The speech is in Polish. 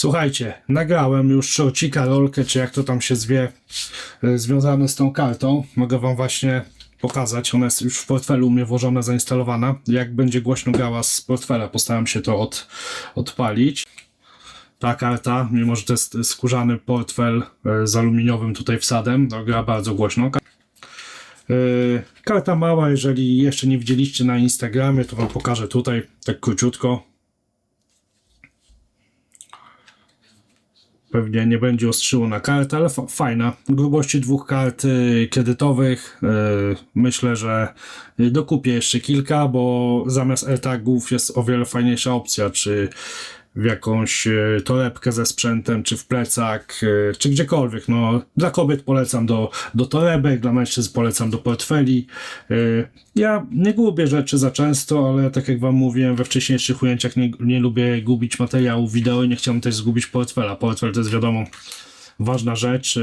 Słuchajcie, nagrałem już shorcika, rolkę, czy jak to tam się zwie, y, związane z tą kartą. Mogę wam właśnie pokazać, ona jest już w portfelu u mnie włożona, zainstalowana. Jak będzie głośno grała z portfela, postaram się to od, odpalić. Ta karta, mimo że to jest skórzany portfel y, z aluminiowym tutaj wsadem, no, gra bardzo głośno. Yy, Karta mała, jeżeli jeszcze nie widzieliście na Instagramie, to wam pokażę tutaj, tak króciutko. Pewnie nie będzie ostrzyło na kartę, ale fa- fajna. Grubości dwóch kart y, kredytowych. y, myślę, że dokupię jeszcze kilka, bo zamiast AirTagów jest o wiele fajniejsza opcja, czy w jakąś y, torebkę ze sprzętem, czy w plecak, y, czy gdziekolwiek. No, dla kobiet polecam do, do torebek, dla mężczyzn polecam do portfeli. Y, Ja nie gubię rzeczy za często, ale tak jak wam mówiłem we wcześniejszych ujęciach, nie, nie lubię gubić materiału wideo i nie chciałem też zgubić portfela. Portfel to jest wiadomo ważna rzecz.